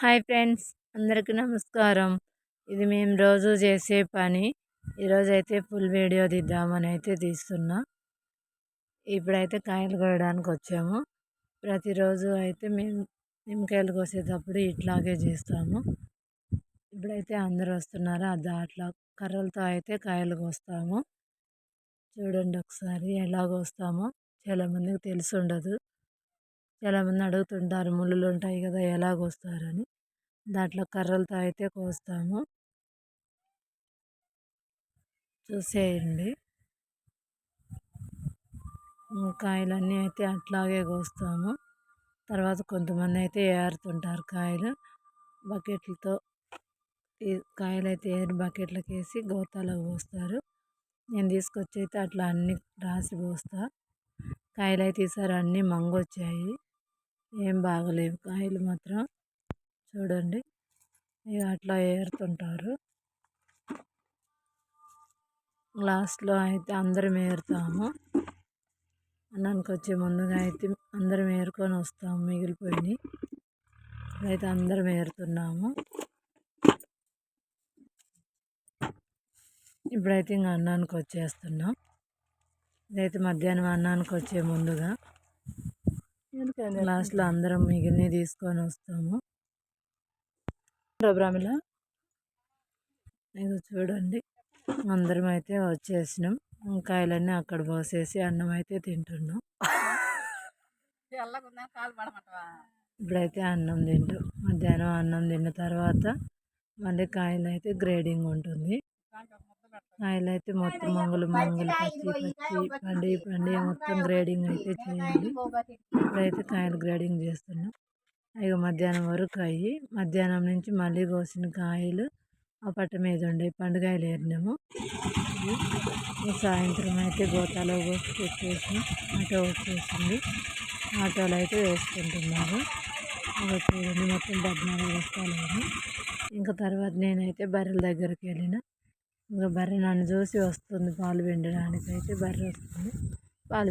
Hi friends అందరికీ నమస్కారం. ఇది మేము రోజు చేసే పని. ఈరోజు అయితే ఫుల్ వీడియో తీద్దామని అయితే తీస్తున్నా. ఇప్పుడైతే కాయలు కోయడానికి వచ్చాము. ప్రతిరోజు అయితే మేము నిమ్మకాయలు కోసేటప్పుడు ఇట్లాగే చేస్తాము. ఇప్పుడైతే అందరు వస్తున్నారు? అది అట్లా కర్రలతో అయితే కాయలు కోస్తాము. చూడండి ఒకసారి ఎలా కోస్తామో. చాలామందికి తెలిసి ఉండదు. చాలామంది అడుగుతుంటారు ముళ్ళులు ఉంటాయి కదా ఎలా కోస్తారని దాంట్లో కర్రలతో అయితే కోస్తాము. చూసేయండి. కాయలన్నీ అయితే అట్లాగే కోస్తాము. తర్వాత కొంతమంది అయితే ఏరుతుంటారు కాయలు. బకెట్లతో ఈ కాయలు అయితే ఏరి బకెట్లకు వేసి గోతాలో పోస్తారు. నేను తీసుకొచ్చి అయితే అట్లా అన్ని రాసి పోస్తా. కాయలు అయితే ఈసారి అన్నీ మంగొచ్చాయి. ఏం బాగలేవు. కాయలు మాత్రం చూడండి. ఇక అట్లా ఏరుతుంటారు. లాస్ట్లో అయితే అందరం ఏరుతాము. అన్నానికి వచ్చే ముందుగా అయితే అందరం ఏరుకొని వస్తాము మిగిలిపోయి అయితే అందరం ఏరుతున్నాము. ఇప్పుడైతే ఇంకా అన్నానికి వచ్చేస్తున్నాం. ఇదైతే మధ్యాహ్నం అన్నానికి వచ్చే ముందుగా. లాస్ట్లో అందరం మిగిలిన తీసుకొని వస్తాము. ప్రోగ్రాంలో ఇది చూడండి. అందరం అయితే వచ్చేసినాం. కాయలన్నీ అక్కడ పోసేసి అన్నం అయితే తింటున్నాం ఇప్పుడైతే అన్నం తింటాం మధ్యాహ్నం అన్నం తిన్న తర్వాత మళ్ళీ కాయలు అయితే గ్రేడింగ్ ఉంటుంది. కాయలు అయితే మొత్తం మంగులు మంగులు పచ్చి పచ్చి పండి పండి మొత్తం గ్రేడింగ్ అయితే చేయాలి ఇప్పుడైతే కాయలు గ్రేడింగ్ చేస్తున్నాం. ఇక మధ్యాహ్నం వరకు అయ్యి మధ్యాహ్నం నుంచి మళ్ళీ కోసిన కాయలు ఆ పట్ట మీద ఉండే పండుగాయలు ఏరినాము. సాయంత్రం అయితే గోతాలో పోసి పెట్టేసి ఆటో వచ్చేసింది. ఆటోలో అయితే వేసుకుంటున్నారు చూడండి మొత్తం పద్నాలుగు బస్తాలు ఇంకా తర్వాత నేనైతే బర్రెల దగ్గరికి వెళ్ళిన. ఇంకా బర్రె నన్ను చూసి వస్తుంది పాలు పిండడానికి అయితే బర్రె వస్తుంది. పాలు